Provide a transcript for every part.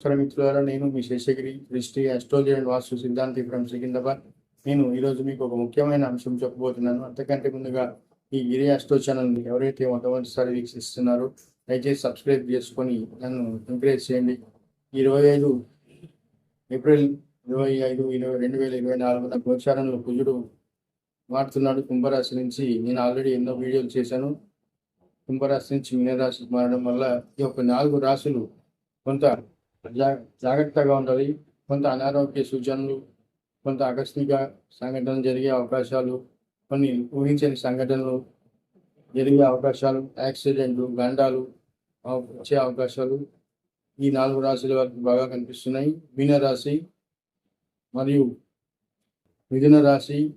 నమస్కారం మిత్రులారా నేను మీ శేషగిరి దృష్టి అస్ట్రాలజీ అండ్ వాస్తు సిద్ధాంతి ఫ్రమ్ సికింద్రాబాద్. నేను ఈరోజు మీకు ఒక ముఖ్యమైన అంశం చెప్పబోతున్నాను. అంతకంటే ముందుగా ఈ గిరి అస్ట్రో ఛానల్ని ఎవరైతే మొట్టమొదటిసారి వీక్షిస్తున్నారో దయచేసి సబ్స్క్రైబ్ చేసుకొని నన్ను ఎంకరేజ్ చేయండి. ఇరవై ఐదు ఏప్రిల్ ఇరవై ఐదు ఇరవై రెండు వేల ఇరవై నాలుగున గోచారంలో కుజుడు మారుతున్నాడు. కుంభరాశి నుంచి నేను ఆల్రెడీ ఎన్నో వీడియోలు చేశాను. కుంభరాశి నుంచి మీనరాశికి మారడం వల్ల ఈ యొక్క నాలుగు రాశులు కొంత జాగ్రత్తగా ఉండాలి. కొంత అనారోగ్య సూచనలు కొంత ఆకస్మిక సంఘటనలు జరిగే అవకాశాలు కొన్ని ఊహించని సంఘటనలు జరిగే అవకాశాలు యాక్సిడెంట్లు గండాలు వచ్చే అవకాశాలు ఈ నాలుగు రాశుల వారికి బాగా కనిపిస్తున్నాయి. మీన రాశి మరియు మిథున రాశి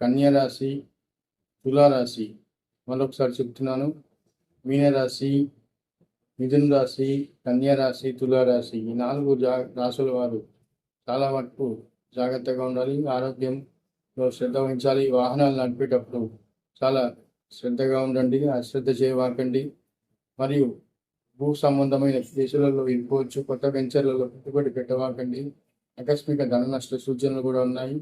కన్యారాశి తులారాశి. మరొకసారి చెప్తున్నాను. మీనరాశి మిథున రాశి కన్యారాశి తులారాశి ఈ నాలుగు జా రాశుల వారు చాలా మటుకు జాగ్రత్తగా ఉండాలి. ఆరోగ్యంలో శ్రద్ధ వహించాలి. వాహనాలు నడిపేటప్పుడు చాలా శ్రద్ధగా ఉండండి. అశ్రద్ధ చేయవాకండి మరియు భూ సంబంధమైన కేసులలో ఇరుకోవచ్చు కొత్త వెంచర్లలో పెట్టుబడి పెట్టవాకండి ఆకస్మిక ధన నష్ట సూచనలు కూడా ఉన్నాయి.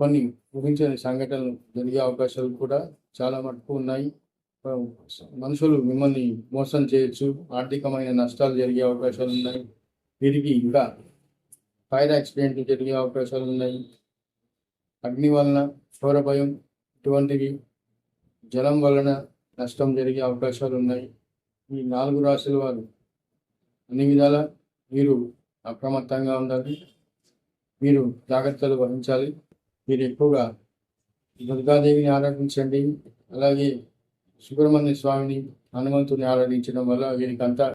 కొన్ని ఊహించని సంఘటనలు జరిగే అవకాశాలు కూడా చాలా మటుకు ఉన్నాయి. మనుషులు మిమ్మల్ని మోసం చేయొచ్చు ఆర్థికమైన నష్టాలు జరిగే అవకాశాలు ఉన్నాయి. వీరికి ఇంకా ఫైర్ యాక్సిడెంట్లు జరిగే అవకాశాలు ఉన్నాయి. అగ్ని వలన చోర భయం ఇటువంటివి జలం వలన నష్టం జరిగే అవకాశాలు ఉన్నాయి. ఈ నాలుగు రాశుల వారు అన్ని విధాల మీరు అప్రమత్తంగా ఉండాలి. మీరు జాగ్రత్తలు వహించాలి. మీరు ఎక్కువగా దుర్గాదేవిని ఆరాధించండి. అలాగే సుబ్రహ్మణ్య స్వామిని హనుమంతుని ఆరాధించడం వల్ల వీరికంతా